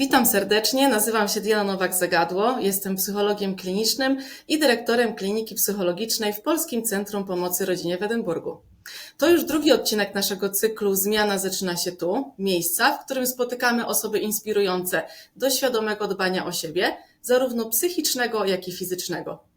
Witam serdecznie, nazywam się Diana Nowak-Zagadło, jestem psychologiem klinicznym i dyrektorem Kliniki Psychologicznej w Polskim Centrum Pomocy Rodzinie w Edynburgu. To już drugi odcinek naszego cyklu Zmiana zaczyna się tu, miejsca, w którym spotykamy osoby inspirujące do świadomego dbania o siebie, zarówno psychicznego, jak i fizycznego.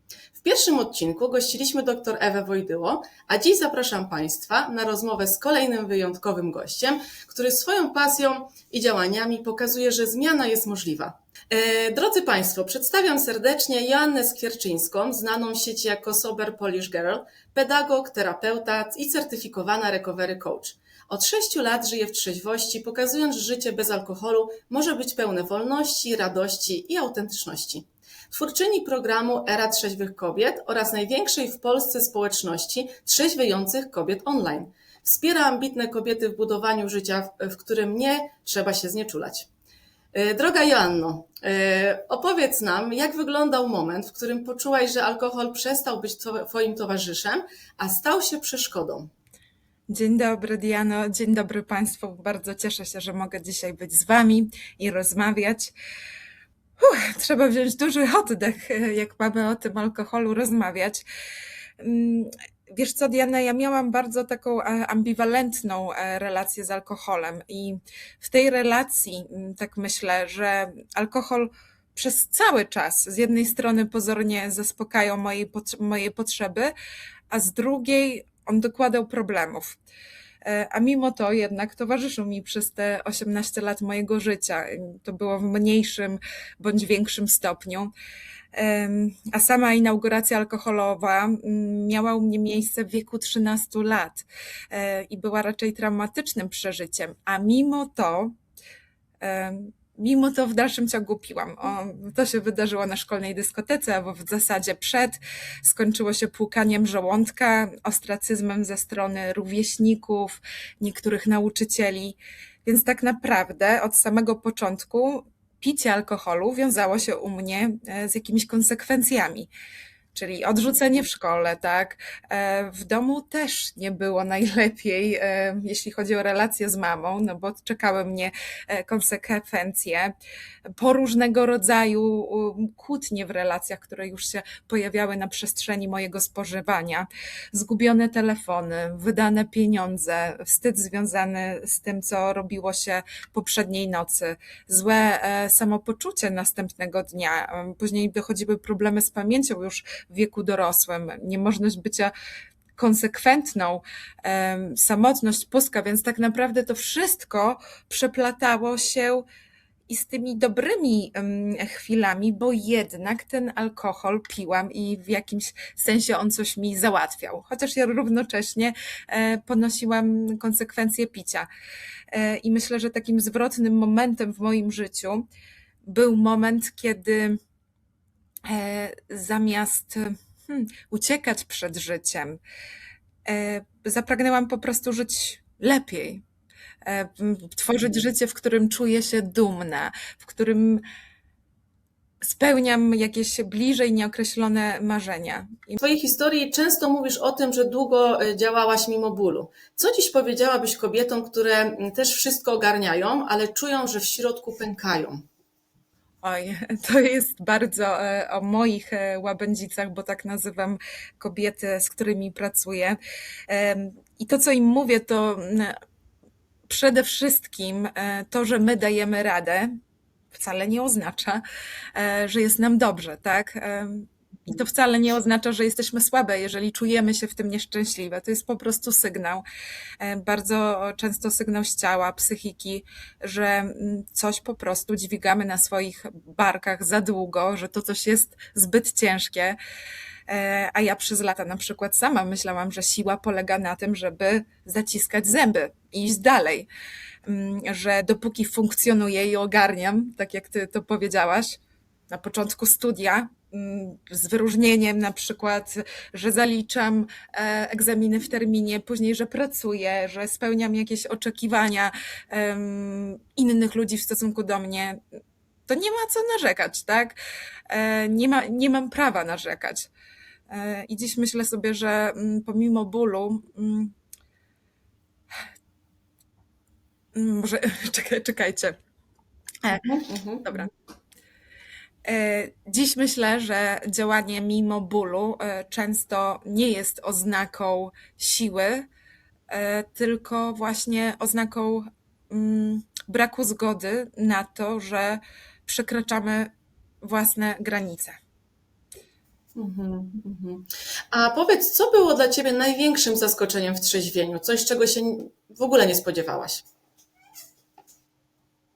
W pierwszym odcinku gościliśmy dr Ewę Wojdyło, a dziś zapraszam Państwa na rozmowę z kolejnym wyjątkowym gościem, który swoją pasją i działaniami pokazuje, że zmiana jest możliwa. E, Drodzy Państwo, przedstawiam serdecznie Joannę Skwierczyńską, znaną w sieci jako Sober Polish Girl, pedagog, terapeuta i certyfikowana recovery coach. Od sześciu lat żyje w trzeźwości, pokazując, że życie bez alkoholu może być pełne wolności, radości i autentyczności. Twórczyni programu Era Trzeźwych Kobiet oraz największej w Polsce społeczności trzeźwiejących kobiet online. Wspiera ambitne kobiety w budowaniu życia, w którym nie trzeba się znieczulać. E, Droga Joanno, e, opowiedz nam, jak wyglądał moment, w którym poczułaś, że alkohol przestał być Twoim towarzyszem, a stał się przeszkodą. Dzień dobry, Diano. Dzień dobry Państwu. Bardzo cieszę się, że mogę dzisiaj być z Wami i rozmawiać. Uff, trzeba wziąć duży oddech, jak mamy o tym alkoholu rozmawiać. Mm, Wiesz co, Diana, ja miałam bardzo taką e, ambiwalentną e, relację z alkoholem i w tej relacji mm, tak myślę, że alkohol przez cały czas z jednej strony pozornie zaspokajał moje, moje potrzeby, a z drugiej on dokładał problemów. E, A mimo to jednak towarzyszył mi przez te 18 lat mojego życia. To było w mniejszym bądź większym stopniu. A sama inauguracja alkoholowa mm, miała u mnie miejsce w wieku 13 lat e, i była raczej traumatycznym przeżyciem. A mimo to, mimo to w dalszym ciągu piłam. O, to się wydarzyło na szkolnej dyskotece, albo w zasadzie przed. Skończyło się płukaniem żołądka, ostracyzmem ze strony rówieśników, niektórych nauczycieli. Więc tak naprawdę od samego początku picie alkoholu wiązało się u mnie e, z jakimiś konsekwencjami. Czyli odrzucenie w szkole, tak. E, W domu też nie było najlepiej, e, jeśli chodzi o relacje z mamą, no bo czekały mnie e, konsekwencje po różnego rodzaju kłótnie w relacjach, które już się pojawiały na przestrzeni mojego spożywania. Zgubione telefony, wydane pieniądze, wstyd związany z tym, co robiło się poprzedniej nocy, złe samopoczucie następnego dnia. Później dochodziły problemy z pamięcią już w wieku dorosłym, niemożność bycia konsekwentną, samotność, pustka, więc tak naprawdę to wszystko przeplatało się i z tymi dobrymi chwilami, bo jednak ten alkohol piłam i w jakimś sensie on coś mi załatwiał. Chociaż ja równocześnie e, ponosiłam konsekwencje picia. E, I myślę, że takim zwrotnym momentem w moim życiu był moment, kiedy zamiast hmm, uciekać przed życiem, e, zapragnęłam po prostu żyć lepiej. E, Tworzyć życie, w którym czuję się dumna, w którym spełniam jakieś bliżej nieokreślone marzenia. W Twojej historii często mówisz o tym, że długo e, działałaś mimo bólu. Co dziś powiedziałabyś kobietom, które też wszystko ogarniają, ale czują, że w środku pękają? Oj, to jest bardzo e, o moich e, łabędzicach, bo tak nazywam kobiety, z którymi pracuję. I to, co im mówię, to przede wszystkim e, to, że my dajemy radę, wcale nie oznacza, że jest nam dobrze, tak? I to wcale nie oznacza, że jesteśmy słabe, jeżeli czujemy się w tym nieszczęśliwe. To jest po prostu sygnał, e, bardzo często sygnał z ciała, psychiki, że mm, coś po prostu dźwigamy na swoich barkach za długo, że to coś jest zbyt ciężkie. E, A ja przez lata na przykład sama myślałam, że siła polega na tym, żeby zaciskać zęby i iść dalej. Mm, Że dopóki funkcjonuję i ogarniam, tak jak ty to powiedziałaś, na początku studia, z wyróżnieniem na przykład, że zaliczam e, egzaminy w terminie, później, że pracuję, że spełniam jakieś oczekiwania innych ludzi w stosunku do mnie, to nie ma co narzekać, tak? E, Nie ma, nie mam prawa narzekać. E, I dziś myślę sobie, że mm, pomimo bólu, mm, mm, może czekaj, czekajcie. Mhm, mhm. Dobra. E, Dziś myślę, że działanie mimo bólu e, często nie jest oznaką siły, e, tylko właśnie oznaką mm, braku zgody na to, że przekraczamy własne granice. Mhm, mhm. A powiedz, co było dla Ciebie największym zaskoczeniem w trzeźwieniu? Coś, czego się w ogóle nie spodziewałaś?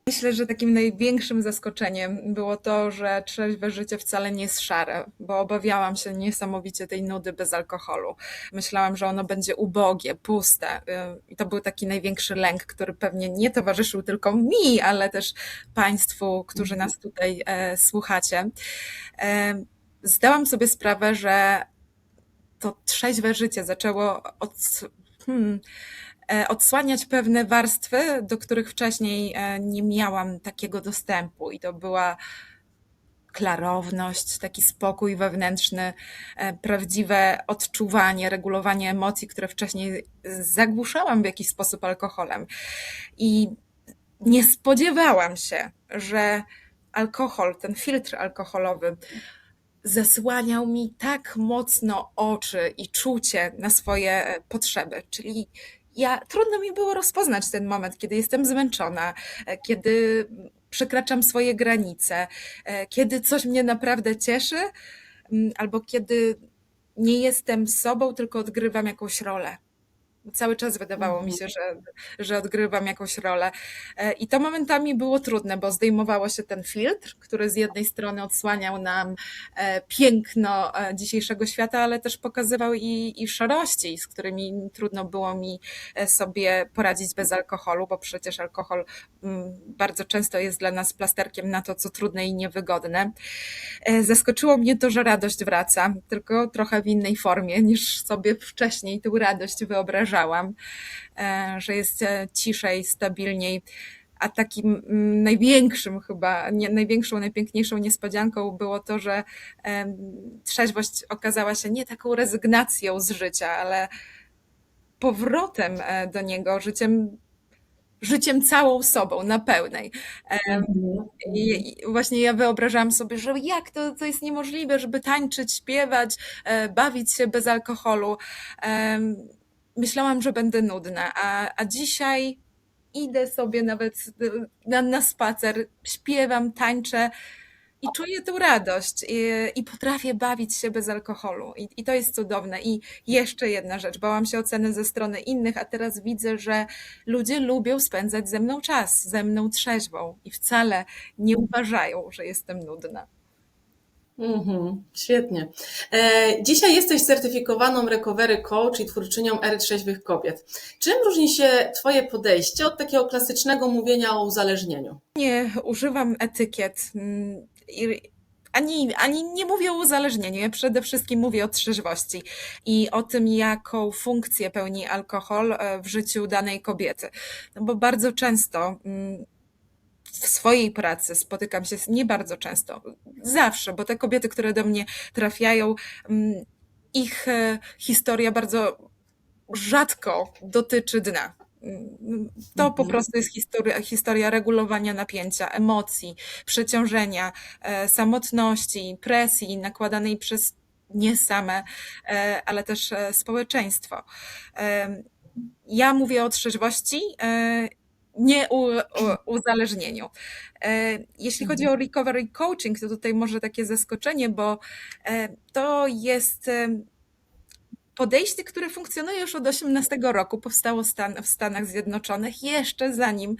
Myślę, że takim największym zaskoczeniem było to, że trzeźwe życie wcale nie jest szare, bo obawiałam się niesamowicie tej nudy bez alkoholu. Myślałam, że ono będzie ubogie, puste. y, I to był taki największy lęk, który pewnie nie towarzyszył tylko mi, ale też Państwu, którzy nas tutaj e, słuchacie. E, zdałam sobie sprawę, że to trzeźwe życie zaczęło od. Hmm, odsłaniać pewne warstwy, do których wcześniej e, nie miałam takiego dostępu, i to była klarowność, taki spokój wewnętrzny, e, prawdziwe odczuwanie, regulowanie emocji, które wcześniej zagłuszałam w jakiś sposób alkoholem. I nie spodziewałam się, że alkohol, ten filtr alkoholowy, zasłaniał mi tak mocno oczy i czucie na swoje e, potrzeby. Czyli ja trudno mi było rozpoznać ten moment, kiedy jestem zmęczona, e, kiedy przekraczam swoje granice, e, kiedy coś mnie naprawdę cieszy, albo kiedy nie jestem sobą, tylko odgrywam jakąś rolę. Cały czas wydawało mi się, że, że odgrywam jakąś rolę. E, I to momentami było trudne, bo zdejmowało się ten filtr, który z jednej strony odsłaniał nam e, piękno e, dzisiejszego świata, ale też pokazywał i, i szarości, z którymi trudno było mi sobie poradzić bez alkoholu, bo przecież alkohol mm, bardzo często jest dla nas plasterkiem na to, co trudne i niewygodne. Zaskoczyło mnie to, że radość wraca, tylko trochę w innej formie niż sobie wcześniej tę radość wyobrażałam, e, że jest e, ciszej, stabilniej. A takim mm, największym chyba, nie, największą, najpiękniejszą niespodzianką było to, że em, trzeźwość okazała się nie taką rezygnacją z życia, ale powrotem e, do niego, życiem, życiem całą sobą, na pełnej. Em, i właśnie ja wyobrażałam sobie, że jak to, to jest niemożliwe, żeby tańczyć, śpiewać, e, bawić się bez alkoholu. Myślałam, że będę nudna, a, a dzisiaj idę sobie nawet e, na, na spacer, śpiewam, tańczę i czuję tę radość i, i potrafię bawić się bez alkoholu. I, I to jest cudowne. I jeszcze jedna rzecz, bałam się oceny ze strony innych, a teraz widzę, że ludzie lubią spędzać ze mną czas, ze mną trzeźwą i wcale nie uważają, że jestem nudna. Mhm, świetnie. E, dzisiaj jesteś certyfikowaną recovery coach i twórczynią ery trzeźwych kobiet. Czym różni się Twoje podejście od takiego klasycznego mówienia o uzależnieniu? Nie używam etykiet. mm, Ani, ani nie mówię o uzależnieniu, ja przede wszystkim mówię o trzeźwości i o tym, jaką funkcję pełni alkohol e, w życiu danej kobiety. No bo bardzo często mm, w swojej pracy spotykam się nie bardzo często, zawsze, bo te kobiety, które do mnie trafiają, mm, ich e, historia bardzo rzadko dotyczy dna. Mm, To po Mhm. prostu jest historia, historia regulowania napięcia, emocji, przeciążenia, e, samotności, presji nakładanej przez nie same, e, ale też społeczeństwo. Ja mówię o trzeźwości, nie u, u, uzależnieniu. E, Jeśli chodzi o recovery coaching, to tutaj może takie zaskoczenie, bo e, to jest e, podejście, które funkcjonuje już od 18 roku. Powstało Stan, w Stanach Zjednoczonych, jeszcze zanim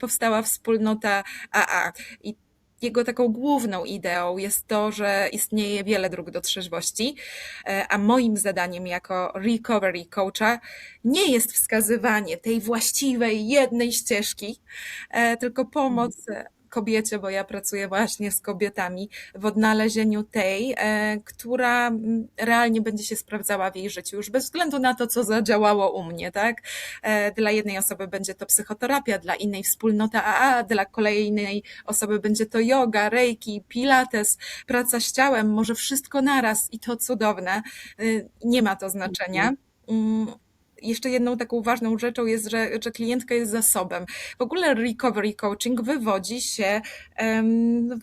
powstała wspólnota AA. I jego taką główną ideą jest to, że istnieje wiele dróg do trzeźwości, e, a moim zadaniem jako recovery coacha nie jest wskazywanie tej właściwej jednej ścieżki, e, tylko pomoc kobiecie, bo ja pracuję właśnie z kobietami, w odnalezieniu tej, e, która mm, realnie będzie się sprawdzała w jej życiu, już bez względu na to, co zadziałało u mnie, tak? E, Dla jednej osoby będzie to psychoterapia, dla innej wspólnota AA, dla kolejnej osoby będzie to yoga, reiki, pilates, praca z ciałem, może wszystko naraz i to cudowne. Y, Nie ma to znaczenia. Jeszcze jedną taką ważną rzeczą jest, że, że klientka jest zasobem. W ogóle recovery coaching wywodzi się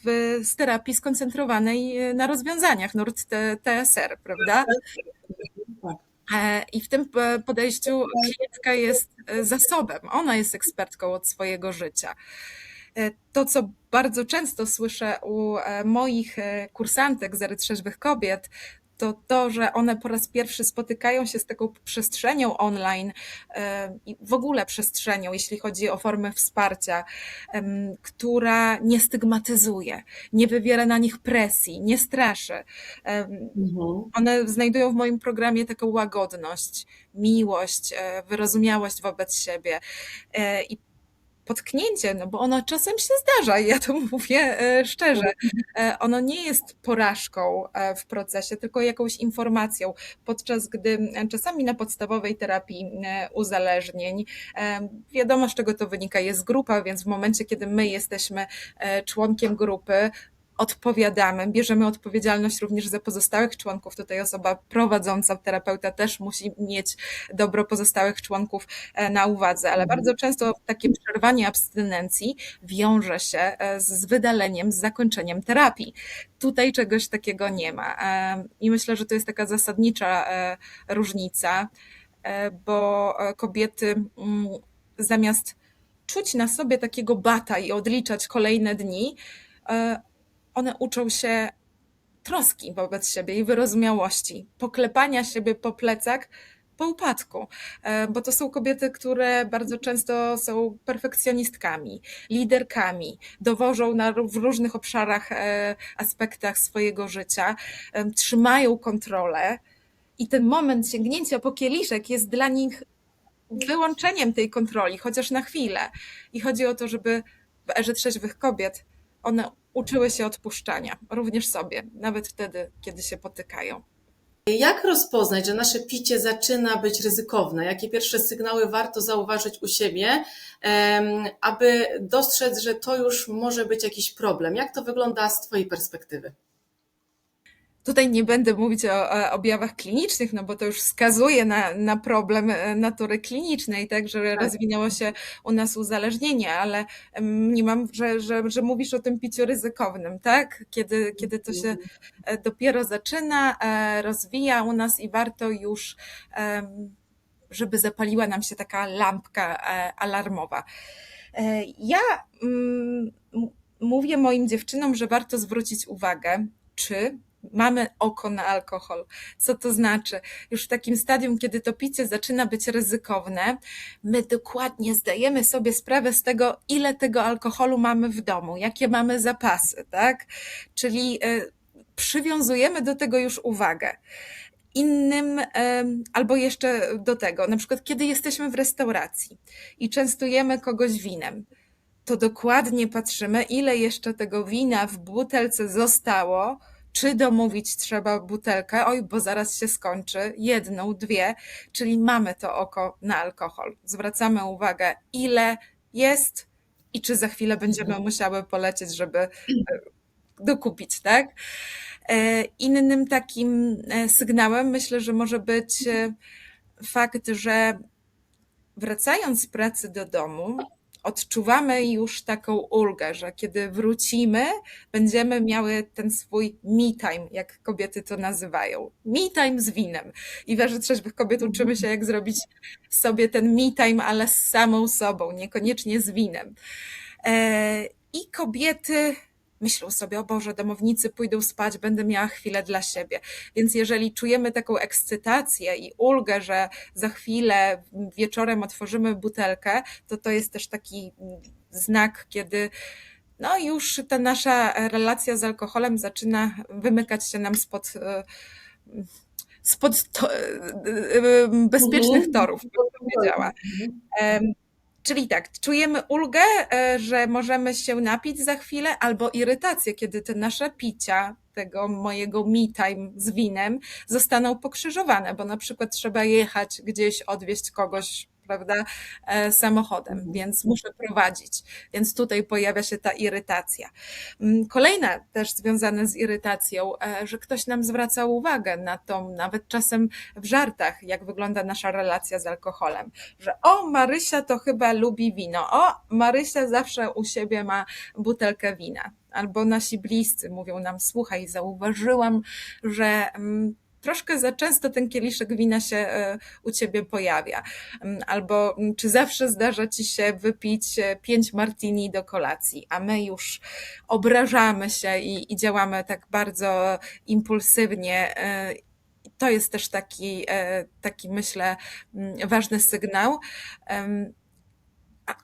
w, z terapii skoncentrowanej e, na rozwiązaniach NURT TSR, prawda? E, I w tym e, podejściu klientka jest zasobem, ona jest ekspertką od swojego życia. To, co bardzo często słyszę u moich kursantek z Kobiet, to to, że one po raz pierwszy spotykają się z taką przestrzenią online i w ogóle przestrzenią, jeśli chodzi o formę wsparcia, która nie stygmatyzuje, nie wywiera na nich presji, nie straszy. Mhm. one znajdują w moim programie taką łagodność, miłość, e, wyrozumiałość wobec siebie e, i potknięcie, no bo ono czasem się zdarza i ja to mówię e, szczerze. E, Ono nie jest porażką e, w procesie, tylko jakąś informacją, podczas gdy czasami na podstawowej terapii uzależnień wiadomo, z czego to wynika, jest grupa, więc w momencie, kiedy my jesteśmy członkiem grupy, odpowiadamy, bierzemy odpowiedzialność również za pozostałych członków. Tutaj osoba prowadząca, terapeuta też musi mieć dobro pozostałych członków e, na uwadze, ale Mhm. bardzo często takie przerwanie abstynencji wiąże się e, z wydaleniem, z zakończeniem terapii. Tutaj czegoś takiego nie ma. E, I myślę, że to jest taka zasadnicza różnica, bo kobiety mm, zamiast czuć na sobie takiego bata i odliczać kolejne dni, one uczą się troski wobec siebie i wyrozumiałości, poklepania siebie po plecach po upadku, E, bo to są kobiety, które bardzo często są perfekcjonistkami, liderkami, dowożą na, w różnych obszarach, e, aspektach swojego życia, em, trzymają kontrolę i ten moment sięgnięcia po kieliszek jest dla nich wyłączeniem tej kontroli, chociaż na chwilę. I chodzi o to, żeby w erze trzeźwych kobiet one uczyły się odpuszczania, również sobie, nawet wtedy, kiedy się potykają. Jak rozpoznać, że nasze picie zaczyna być ryzykowne? Jakie pierwsze sygnały warto zauważyć u siebie, aby dostrzec, że to już może być jakiś problem? Jak to wygląda z Twojej perspektywy? Tutaj nie będę mówić o, o objawach klinicznych, no bo to już wskazuje na, na problem e, natury klinicznej, tak, że rozwinęło się u nas uzależnienie, ale em, nie mam, że, że, że mówisz o tym piciu ryzykownym, tak? Kiedy, kiedy to się e, dopiero zaczyna, e, rozwija u nas i warto już, żeby zapaliła nam się taka lampka alarmowa. Ja mm, mówię moim dziewczynom, że warto zwrócić uwagę, czy mamy oko na alkohol. Co to znaczy? Już w takim stadium, kiedy to picie zaczyna być ryzykowne, my dokładnie zdajemy sobie sprawę z tego, ile tego alkoholu mamy w domu, jakie mamy zapasy, tak? Czyli e, przywiązujemy do tego już uwagę. Innym, albo jeszcze do tego, na przykład, kiedy jesteśmy w restauracji i częstujemy kogoś winem, to dokładnie patrzymy, ile jeszcze tego wina w butelce zostało, czy domówić trzeba butelkę, oj, bo zaraz się skończy, jedną, dwie, czyli mamy to oko na alkohol. Zwracamy uwagę, ile jest i czy za chwilę będziemy musiały polecieć, żeby e, dokupić, tak? E, Innym takim e, sygnałem myślę, że może być fakt, że wracając z pracy do domu, odczuwamy już taką ulgę, że kiedy wrócimy, będziemy miały ten swój me time, jak kobiety to nazywają. Me time z winem. I w Erze Trzeźwych Kobiet uczymy się, jak zrobić sobie ten me time, ale z samą sobą, niekoniecznie z winem. E, I kobiety myślą sobie, o Boże, domownicy pójdą spać, będę miała chwilę dla siebie. Więc jeżeli czujemy taką ekscytację i ulgę, że za chwilę wieczorem otworzymy butelkę, to to jest też taki znak, kiedy no już ta nasza relacja z alkoholem zaczyna wymykać się nam spod, e, spod to, e, e, bezpiecznych Mhm. torów, bym powiedziała. Czyli tak, czujemy ulgę, e, że możemy się napić za chwilę, albo irytację, kiedy te nasze picia, tego mojego me time z winem, zostaną pokrzyżowane, bo na przykład trzeba jechać gdzieś, odwieźć kogoś prawda, e, samochodem, Mhm. więc muszę prowadzić. Więc tutaj pojawia się ta irytacja. Mm, Kolejna też związana z irytacją, e, że ktoś nam zwraca uwagę na to, nawet czasem w żartach, jak wygląda nasza relacja z alkoholem, że o, Marysia to chyba lubi wino, o, Marysia zawsze u siebie ma butelkę wina. Albo nasi bliscy mówią nam, słuchaj, zauważyłam, że mm, troszkę za często ten kieliszek wina się e, u ciebie pojawia. Mm, Albo mm, czy zawsze zdarza ci się wypić e, pięć martini do kolacji, a my już obrażamy się i, i działamy tak bardzo impulsywnie. e, To jest też taki, taki myślę, mm, ważny sygnał.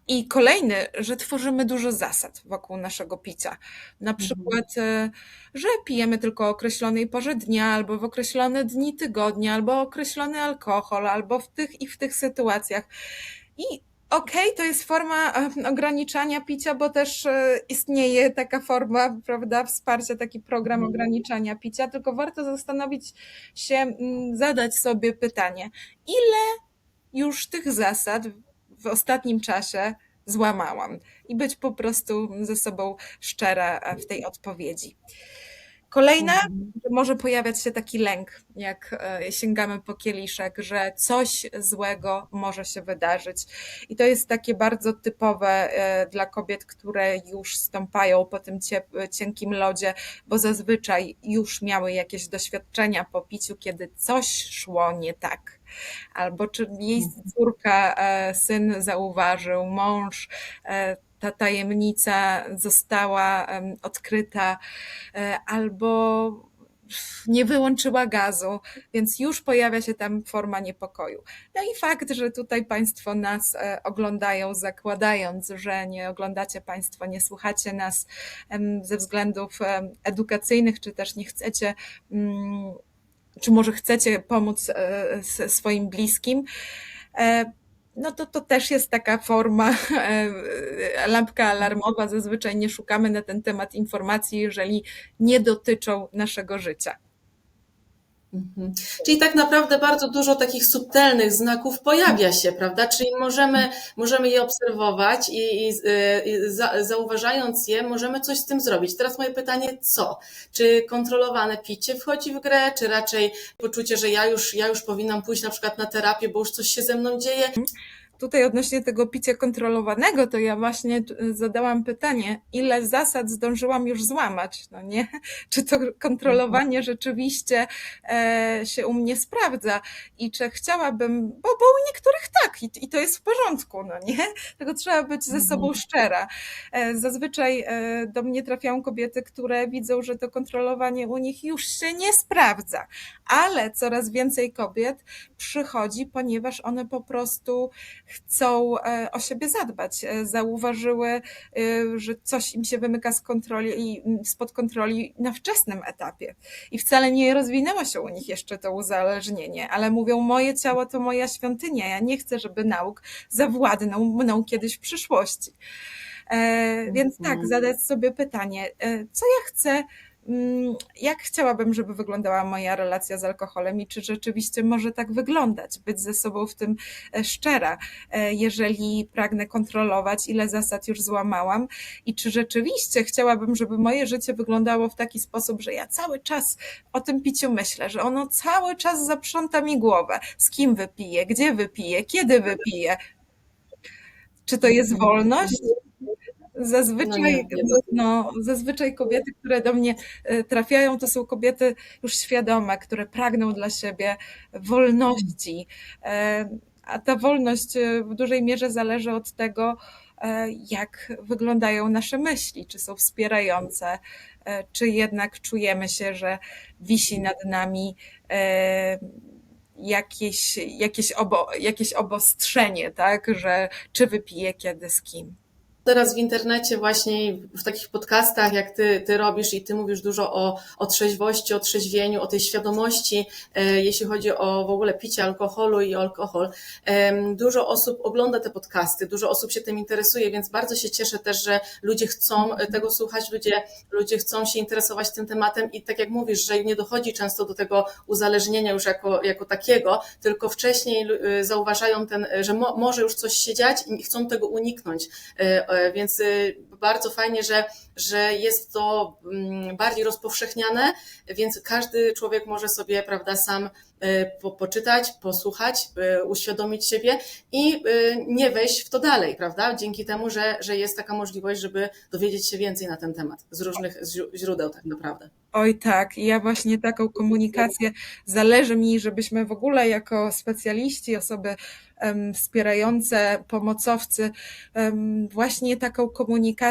I kolejny, że tworzymy dużo zasad wokół naszego picia. Na przykład, e, że pijemy tylko o określonej porze dnia, albo w określone dni tygodnia, albo określony alkohol, albo w tych i w tych sytuacjach. I okej, to jest forma e, ograniczania picia, bo też e, istnieje taka forma, prawda, wsparcia, taki program Mhm. ograniczania picia, tylko warto zastanowić się, mm, zadać sobie pytanie, ile już tych zasad w ostatnim czasie złamałam i być po prostu ze sobą szczera w tej odpowiedzi. Kolejna, że może pojawiać się taki lęk, jak e, sięgamy po kieliszek, że coś złego może się wydarzyć. I to jest takie bardzo typowe e, dla kobiet, które już stąpają po tym cienkim lodzie, bo zazwyczaj już miały jakieś doświadczenia po piciu, kiedy coś szło nie tak. Albo czy jej córka, e, syn zauważył, mąż, e, ta tajemnica została odkryta, e, albo nie wyłączyła gazu, więc już pojawia się tam forma niepokoju. No i fakt, że tutaj Państwo nas oglądają, zakładając, że nie oglądacie Państwo, nie słuchacie nas ze względów edukacyjnych, czy też nie chcecie, mm, czy może chcecie pomóc e, swoim bliskim, e, no to to też jest taka forma e, lampka alarmowa. Zazwyczaj nie szukamy na ten temat informacji, jeżeli nie dotyczą naszego życia. Mhm. Czyli tak naprawdę bardzo dużo takich subtelnych znaków pojawia się, prawda? Czyli możemy, możemy je obserwować i, i, i za, zauważając je, możemy coś z tym zrobić. Teraz moje pytanie, co? Czy kontrolowane picie wchodzi w grę, czy raczej poczucie, że ja już, ja już powinnam pójść na przykład na terapię, bo już coś się ze mną dzieje? Tutaj odnośnie tego picia kontrolowanego, to ja właśnie zadałam pytanie, ile zasad zdążyłam już złamać, no nie? Czy to kontrolowanie rzeczywiście e, się u mnie sprawdza i czy chciałabym, bo, bo u niektórych tak i, i to jest w porządku, no nie? Tylko trzeba być ze sobą szczera. E, zazwyczaj e, do mnie trafiają kobiety, które widzą, że to kontrolowanie u nich już się nie sprawdza, ale coraz więcej kobiet przychodzi, ponieważ one po prostu chcą e, o siebie zadbać. E, Zauważyły, e, że coś im się wymyka z kontroli, i- spod kontroli na wczesnym etapie. I wcale nie rozwinęło się u nich jeszcze to uzależnienie, ale mówią, moje ciało to moja świątynia. Ja nie chcę, żeby nauk zawładnął mną kiedyś w przyszłości. Więc tak, Mhm. zadać sobie pytanie, co ja chcę, jak chciałabym, żeby wyglądała moja relacja z alkoholem i czy rzeczywiście może tak wyglądać, być ze sobą w tym e, szczera, e, jeżeli pragnę kontrolować, ile zasad już złamałam i czy rzeczywiście chciałabym, żeby moje życie wyglądało w taki sposób, że ja cały czas o tym piciu myślę, że ono cały czas zaprząta mi głowę, z kim wypiję, gdzie wypiję, kiedy wypiję. Czy to jest wolność? No Zazwyczaj, nie. no, zazwyczaj kobiety, które do mnie e, trafiają, to są kobiety już świadome, które pragną dla siebie wolności. E, A ta wolność e, w dużej mierze zależy od tego, jak wyglądają nasze myśli, czy są wspierające, czy jednak czujemy się, że wisi nad nami jakieś, jakieś, obo, jakieś obostrzenie, tak, że czy wypiję kiedy z kim. Teraz w internecie właśnie w takich podcastach, jak ty, ty robisz i ty mówisz dużo o, o trzeźwości, o trzeźwieniu, o tej świadomości, e, jeśli chodzi o w ogóle picie alkoholu i alkohol. E, dużo osób ogląda te podcasty, dużo osób się tym interesuje, więc bardzo się cieszę też, że ludzie chcą tego słuchać, ludzie, ludzie chcą się interesować tym tematem i tak jak mówisz, że nie dochodzi często do tego uzależnienia już jako, jako takiego, tylko wcześniej y, zauważają ten, że mo, może już coś się dziać i chcą tego uniknąć. E, e, więc y, bardzo fajnie, że, że jest to mm, bardziej rozpowszechniane, więc każdy człowiek może sobie, prawda, sam e, po, poczytać, posłuchać, uświadomić siebie i nie wejść w to dalej, prawda? Dzięki temu, że, że jest taka możliwość, żeby dowiedzieć się więcej na ten temat z różnych źródeł tak naprawdę. Oj tak, ja właśnie taką komunikację zależy mi, żebyśmy w ogóle jako specjaliści, osoby wspierające, pomocowcy, właśnie taką komunikację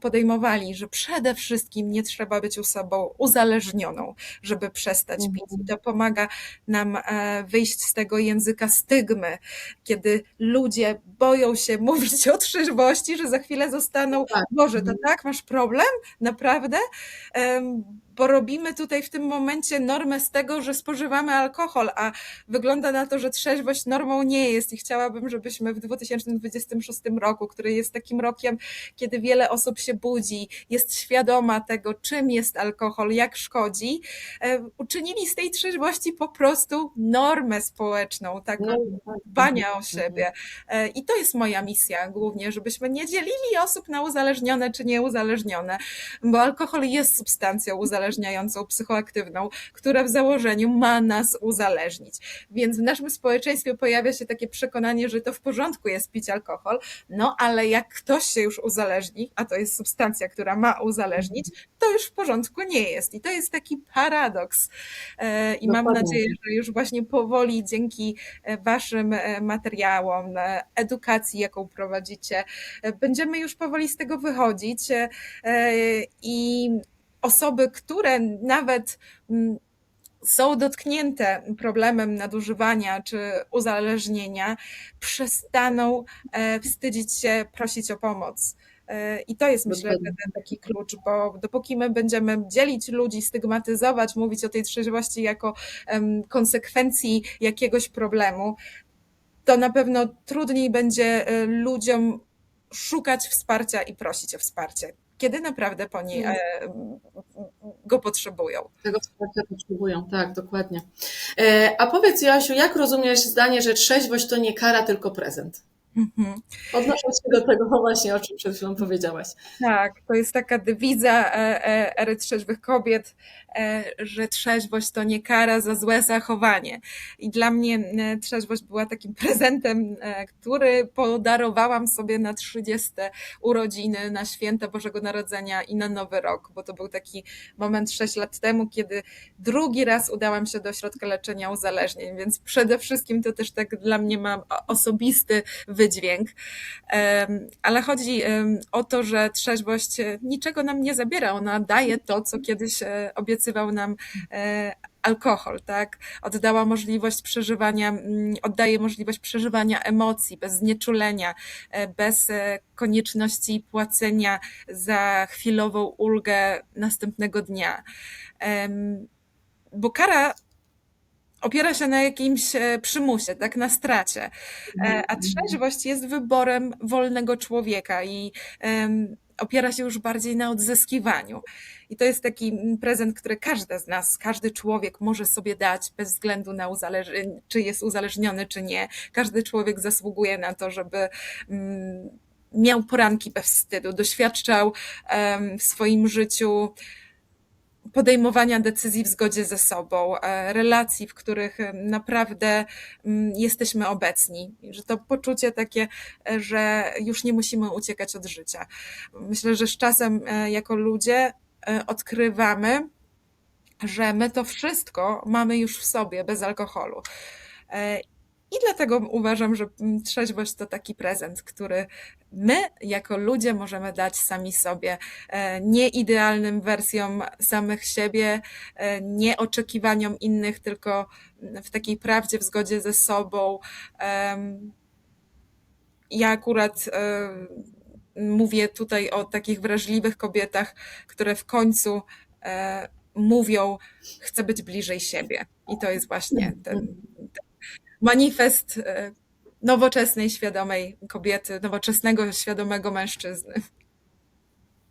podejmowali, że przede wszystkim nie trzeba być osobą uzależnioną, żeby przestać pić. I to pomaga nam e, wyjść z tego języka stygmy, kiedy ludzie boją się mówić o trzeźwości, że za chwilę zostaną, Tak. Boże, to Mhm. tak, masz problem? Naprawdę? Bo robimy tutaj w tym momencie normę z tego, że spożywamy alkohol, a wygląda na to, że trzeźwość normą nie jest i chciałabym, żebyśmy w 2026 roku, który jest takim rokiem, kiedy wiele osób się budzi, jest świadoma tego, czym jest alkohol, jak szkodzi, e, uczynili z tej trzeźwości po prostu normę społeczną, taką No, dbania o siebie. E, I to jest moja misja głównie, żebyśmy nie dzielili osób na uzależnione czy nieuzależnione, bo alkohol jest substancją uzależniającą, psychoaktywną, która w założeniu ma nas uzależnić. Więc w naszym społeczeństwie pojawia się takie przekonanie, że to w porządku jest pić alkohol, no ale jak ktoś się już uzależni, a to jest substancja, która ma uzależnić, to już w porządku nie jest. I to jest taki paradoks. E, I mam Dokładnie. nadzieję, że już właśnie powoli dzięki e, Waszym e, materiałom, edukacji, jaką prowadzicie, będziemy już powoli z tego wychodzić i osoby, które nawet mm, są dotknięte problemem nadużywania czy uzależnienia, przestaną e, wstydzić się prosić o pomoc. E, I to jest, myślę, ten taki klucz, bo dopóki my będziemy dzielić ludzi, stygmatyzować, mówić o tej trzeźwości jako konsekwencji jakiegoś problemu, to na pewno trudniej będzie e, ludziom szukać wsparcia i prosić o wsparcie kiedy naprawdę po niej e, go potrzebują. Tego wsparcia potrzebują, tak, dokładnie. E, a powiedz Joasiu, jak rozumiesz zdanie, że trzeźwość to nie kara, tylko prezent? Mhm. Odnosząc się do tego właśnie, o czym przed chwilą powiedziałaś. Tak, to jest taka dywiza e, e, ery trzeźwych kobiet, e, że trzeźwość to nie kara za złe zachowanie. I dla mnie trzeźwość była takim prezentem, który podarowałam sobie na 30 urodziny, na święta Bożego Narodzenia i na Nowy Rok, bo to był taki moment 6 lat temu, kiedy drugi raz udałam się do ośrodka leczenia uzależnień, więc przede wszystkim to też tak dla mnie ma osobisty wydźwięk. Ale chodzi o to, że trzeźwość e, niczego nam nie zabiera. Ona daje to, co kiedyś e, obiecywał nam e, alkohol, tak? Oddała możliwość przeżywania, oddaje możliwość przeżywania emocji bez znieczulenia, bez konieczności płacenia za chwilową ulgę następnego dnia. Bo kara opiera się na jakimś e, przymusie, tak, na stracie. E, a trzeźwość jest wyborem wolnego człowieka i opiera się już bardziej na odzyskiwaniu. I to jest taki prezent, który każdy z nas, każdy człowiek może sobie dać bez względu na czy jest uzależniony, czy nie. Każdy człowiek zasługuje na to, żeby miał poranki bez wstydu, doświadczał w swoim życiu podejmowania decyzji w zgodzie ze sobą, e, relacji, w których e, naprawdę mm, jesteśmy obecni, że to poczucie takie, e, że już nie musimy uciekać od życia. Myślę, że z czasem jako ludzie odkrywamy, że my to wszystko mamy już w sobie bez alkoholu. I dlatego uważam, że trzeźwość to taki prezent, który my jako ludzie możemy dać sami sobie, e, nie idealnym wersjom samych siebie, e, nie oczekiwaniom innych, tylko w takiej prawdzie, w zgodzie ze sobą. Ja akurat e, mówię tutaj o takich wrażliwych kobietach, które w końcu mówią, chcę być bliżej siebie. I to jest właśnie ten, ten manifest e, nowoczesnej, świadomej kobiety, nowoczesnego, świadomego mężczyzny.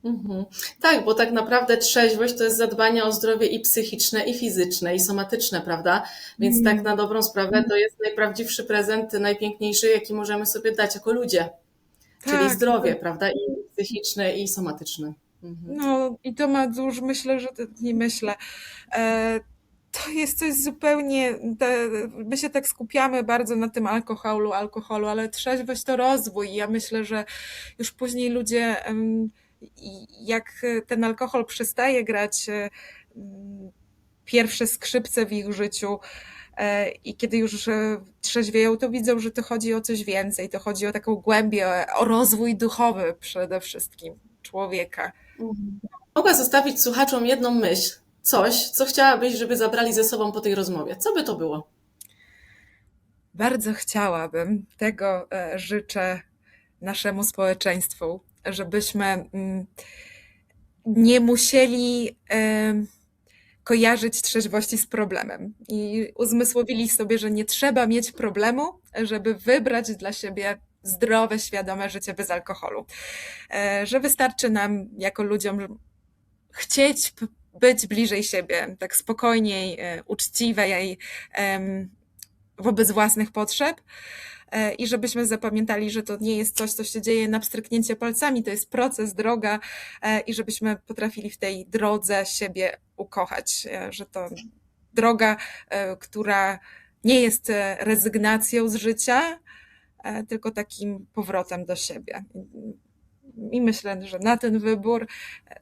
Mhm. Tak, bo tak naprawdę trzeźwość to jest zadbanie o zdrowie i psychiczne, i fizyczne, i somatyczne, prawda? Więc Mm. tak na dobrą sprawę to jest najprawdziwszy prezent, najpiękniejszy, jaki możemy sobie dać jako ludzie. Czyli Tak, zdrowie, tak. prawda? I psychiczne, i somatyczne. Mhm. No i to ma dużo, myślę, że to, nie myślę. E, to jest coś zupełnie, te, my się tak skupiamy bardzo na tym alkoholu, alkoholu, ale trzeźwość to rozwój. Ja myślę, że już później ludzie, jak ten alkohol przestaje grać e, pierwsze skrzypce w ich życiu, e, i kiedy już e, trzeźwieją, to widzą, że to chodzi o coś więcej. To chodzi o taką głębię, o rozwój duchowy przede wszystkim człowieka. Mhm. Mogła zostawić słuchaczom jedną myśl, coś, co chciałabyś, żeby zabrali ze sobą po tej rozmowie. Co by to było? Bardzo chciałabym, tego e, życzę naszemu społeczeństwu, żebyśmy mm, nie musieli em, kojarzyć trzeźwości z problemem i uzmysłowili sobie, że nie trzeba mieć problemu, żeby wybrać dla siebie zdrowe, świadome życie bez alkoholu. E, Że wystarczy nam jako ludziom chcieć być bliżej siebie, tak spokojniej, e, uczciwej wobec własnych potrzeb. E, I żebyśmy zapamiętali, że to nie jest coś, co się dzieje na pstryknięcie palcami, to jest proces, droga, e, i żebyśmy potrafili w tej drodze siebie ukochać, że to droga, która nie jest rezygnacją z życia, tylko takim powrotem do siebie. I myślę, że na ten wybór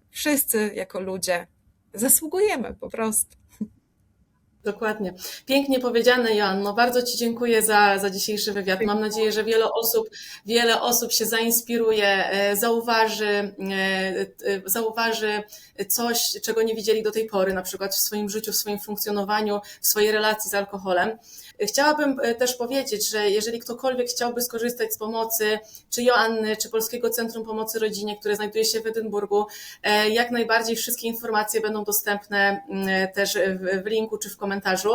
wszyscy jako ludzie zasługujemy po prostu. Dokładnie. Pięknie powiedziane, Joanno. Bardzo Ci dziękuję za, za dzisiejszy wywiad. Mam nadzieję, że wiele osób, wiele osób się zainspiruje, e, zauważy, e, e, zauważy coś, czego nie widzieli do tej pory, na przykład w swoim życiu, w swoim funkcjonowaniu, w swojej relacji z alkoholem. Chciałabym e, też powiedzieć, że jeżeli ktokolwiek chciałby skorzystać z pomocy, czy Joanny, czy Polskiego Centrum Pomocy Rodzinie, które znajduje się w Edynburgu, e, jak najbardziej wszystkie informacje będą dostępne mm, też w, w linku czy w komentarzu.